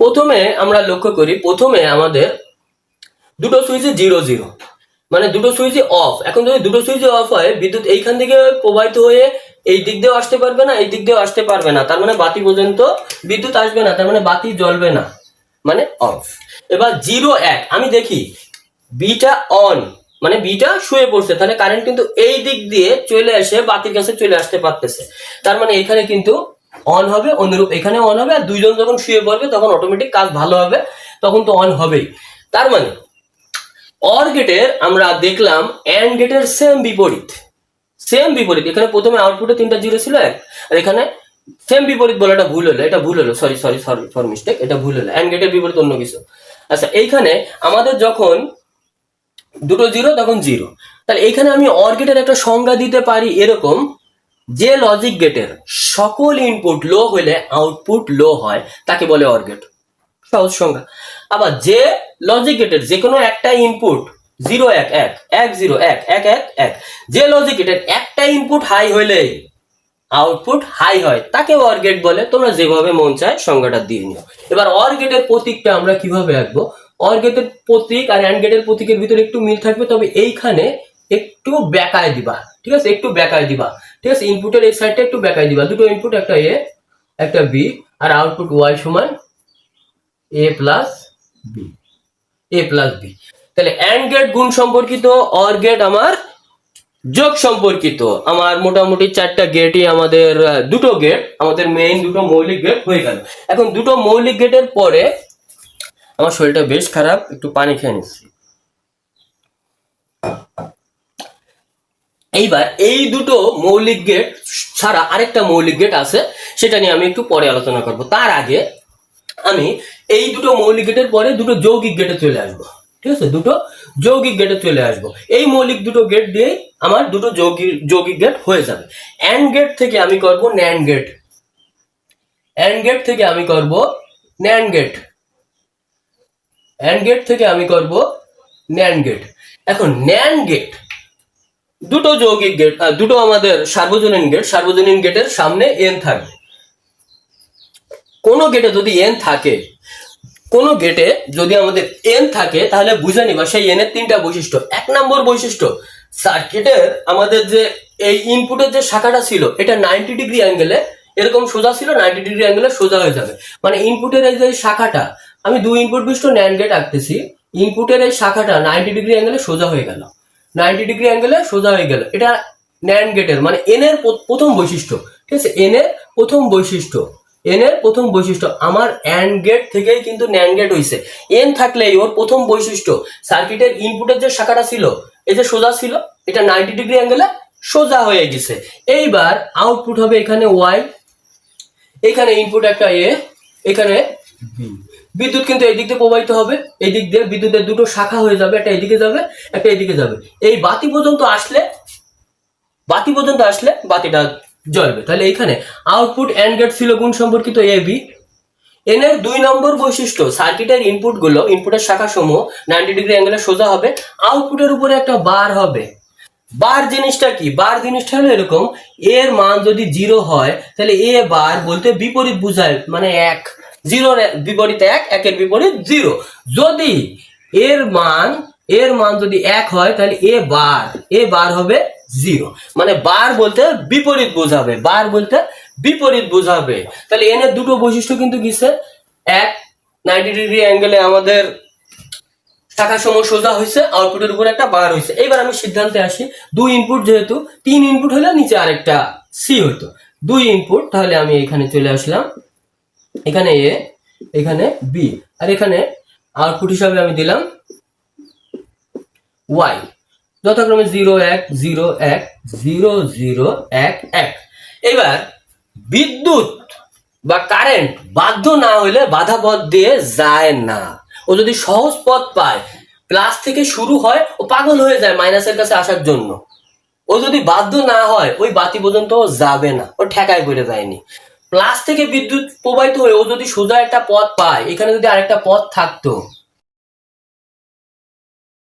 প্রথমে আমরা লক্ষ্য করি, প্রথমে আমাদের দুটো সুইচে জিরো জিরো মানে দুটো সুইচই অফ এখন যদি দুটো সুইচই অফ হয়, বিদ্যুৎ এইখান থেকে প্রবাহিত হয়ে এই দিক দিয়েও আসতে পারবে না, এই দিক দিয়েও আসতে পারবে না। তার মানে বাতি পর্যন্ত বিদ্যুৎ আসবে না, তার মানে বাতি জ্বলবে না। মানে অফ এবার জিরো এক। আমি দেখি, বিটা অন মানে বিটা শুয়ে পড়ছে। তাহলে কারেন্ট কিন্তু এই দিক দিয়ে চলে এসে বাতির কাছে চলে আসতে পারতেছে। তার মানে এখানে কিন্তু অন হবে, অনুরূপ এখানে অন হবে আর দুইজন যখন শুয়ে পড়বে তখন অটোমেটিক কাজ ভালো হবে, তখন তো অন হবেই। তার মানে অর গেটের আমরা দেখলাম অ্যান্ড গেটের সেম বিপরীত। সেম বিপরীত, এখানে প্রথমে আউটপুটে তিনটা জিরো ছিল, এক। আর এখানে সেম বিপরীত বলে এটা ভুল হলো, এটা ভুল হলো sorry sorry sorry for mistake এটা ভুল হলো। অ্যান্ড গেটের বিপরীত অন্য কিছু। আচ্ছা এইখানে আমাদের যখন দুটো জিরো তখন জিরো তাহলে এইখানে আমি অর গেটের একটা সংজ্ঞা দিতে পারি এরকম যে লজিক গেটের সকল ইনপুট লো হলে আউটপুট লো হয়, তাকে বলে অর গেট সহজ সংজ্ঞা। আবার যে লজিক গেটের যে কোনো একটা ইনপুট জিরো এক এক এক জিরো এক এক এক এক, যে লজিক গেটের একটা ইনপুট হাই হইলে আউটপুট হাই হয়, তাকে অর গেট বলে। তোমরা যেভাবে মন চায় সংজ্ঞাটা দিয়ে নিও। এবার অর গেটের প্রতীকটা আমরা কীভাবে আঁকবো? অর গেটের প্রতীক আর অ্যান্ড গেটের প্রতীকের ভিতরে একটু মিল থাকবে, তবে এইখানে একটু ব্যাকায় দিবা। ঠিক আছে? একটু ব্যাকায় দিবা। ঠিক আছে ইনপুটের এই সাইডটা একটু ব্যাকায় দিবা। দুটো ইনপুট একটা এ একটা বি আর আউটপুট ওয়াই সমান A plus B A plus B তাহলে অ্যান্ড গেট গুণ সম্পর্কিত অর গেট আমার যোগ সম্পর্কিত। আমার মোটামুটি চারটা গেটই আমাদের দুটো গেট আমাদের মেইন দুটো মৌলিক গেট হয়ে গেল। এখন দুটো মৌলিক গেটের পরে আমার শরীরটা বেশ খারাপ, একটু পানি খেয়ে নিচ্ছি। এইবার এই দুটো মৌলিক গেট ছাড়া আরেকটা মৌলিক গেট আছে, সেটা নিয়ে আমি একটু পরে আলোচনা করব। তার আগে আমি এই দুটো মৌলিক গেটের পরে দুটো যৌগিক গেটে চলে আসব। ঠিক আছে? দুটো যৌগিক গেটে চলে আসব। এই মৌলিক দুটো গেট দিয়েই আমার দুটো যৌগিক যৌগিক গেট হয়ে যাবে। অ্যান্ড গেট থেকে আমি করব ন্যান্ড গেট অ্যান্ড গেট থেকে আমি করব ন্যান্ড গেট অ্যান্ড গেট থেকে আমি করব ন্যান্ড গেট এখন ন্যান্ড গেট দুটো যৌগিক গেট দুটো আমাদের সার্বজনীন গেট সার্বজনীন গেটের সামনে এন থাকবে। কোনো গেটে যদি এন থাকে, কোনো গেটে যদি আমাদের এন থাকে, তাহলে বুঝে নিবা সেই এন এর তিনটা বৈশিষ্ট্য। এক নম্বর বৈশিষ্ট্য সার্কিটের আমাদের যে এই ইনপুটের যে শাখাটা ছিল, এটা নাইনটি ডিগ্রি অ্যাঙ্গেলে এরকম সোজা ছিল নাইনটি ডিগ্রি অ্যাঙ্গেলে সোজা হয়ে যাবে। মানে ইনপুটের এই যে শাখাটা, আমি দুই ইনপুট বিশিষ্ট ন্যান্ড গেট আঁকতেছি ইনপুটের এই শাখাটা নাইনটি ডিগ্রি অ্যাঙ্গেলে সোজা হয়ে গেল। নাইনটি ডিগ্রি অ্যাঙ্গেলে সোজা হয়ে গেল। এটা ন্যান্ড গেটের মানে এন এর প্রথম বৈশিষ্ট্য। ঠিক আছে? এন এর প্রথম বৈশিষ্ট্য। এন এর প্রথম বৈশিষ্ট্য। আমার অ্যান্ড গেট থেকেই কিন্তু ন্যান্ড গেট হয়েছে এন থাকলেই ওর প্রথম বৈশিষ্ট্য, সার্কিটের ইনপুটের যে শাখাটা ছিল, এই যে সোজা ছিল, এটা নাইনটি ডিগ্রি অ্যাঙ্গেলে সোজা হয়ে গেছে। এইবার আউটপুট হবে এখানে ওয়াই এখানে ইনপুট একটা এ এখানে বিদ্যুৎ কিন্তু এই দিক দিয়ে প্রবাহিত হবে, এই দিক দিয়ে বিদ্যুতের দুটো শাখা হয়ে যাবে, একটা এদিকে যাবে, একটা এদিকে যাবে। এই বাতি পর্যন্ত আসলে, বাতি পর্যন্ত আসলে বাতিটা জ্বলবে। তাহলে এইখানে আউটপুট অ্যান্ড গেট ছিল গুণ সম্পর্কিত এ বি এন এর দুই নম্বর বৈশিষ্ট্য সার্কিটের ইনপুটগুলো ইনপুটের শাখা সমূহ নাইনটি ডিগ্রি অ্যাঙ্গেলে সোজা হবে আউটপুটের উপরে একটা বার হবে। বার জিনিসটা কি? বার জিনিসটা হলো এরকম এর মান যদি জিরো হয়, তাহলে এ বার বলতে বিপরীত বুঝায় মানে এক। জিরোর বিপরীত এক, একের বিপরীত জিরো। যদি এর মান এর মান যদি এক হয়, তাহলে এ বার এ বার হবে জিরো। মানে বার বলতে বিপরীত বোঝাবে, বার বলতে বিপরীত বোঝাবে। তাহলে এন দুটো বৈশিষ্ট্য কিন্তু কিসে এক নাইনটি ডিগ্রি অ্যাঙ্গেলে আমাদের শাখা সমূহ সোজা হয়েছে আউটপুটের উপর একটা বার হয়েছে। এবার আমি সিদ্ধান্তে আসি, দুই ইনপুট যেহেতু, তিন ইনপুট হলে নিচে আরেকটা সি হতো। দুই ইনপুট তাহলে আমি এখানে চলে আসলাম। এখানে এ, এখানে বি। আর এখানে আউটপুট হিসাবে আমি দিলাম ওয়াই। যথাক্রমে জিরো এক জিরো এক, জিরো জিরো এক এক। এবার বিদ্যুৎ বা কারেন্ট বাধ্য না হইলে বাধা পথ দিয়ে যায় না। ও যদি সহজ পথ পায় প্লাস থেকে শুরু হয়, ও পাগল হয়ে যায় মাইনাসের কাছে আসার জন্য। ও যদি বাধ্য না হয়, ওই বাতি পর্যন্ত যাবে না। ও ঠেকায় করে যায়নি। প্লাস থেকে বিদ্যুৎ প্রবাহিত হয়ে ও যদি সোজা একটা পথ পায়, এখানে যদি আরেকটা পথ থাকতো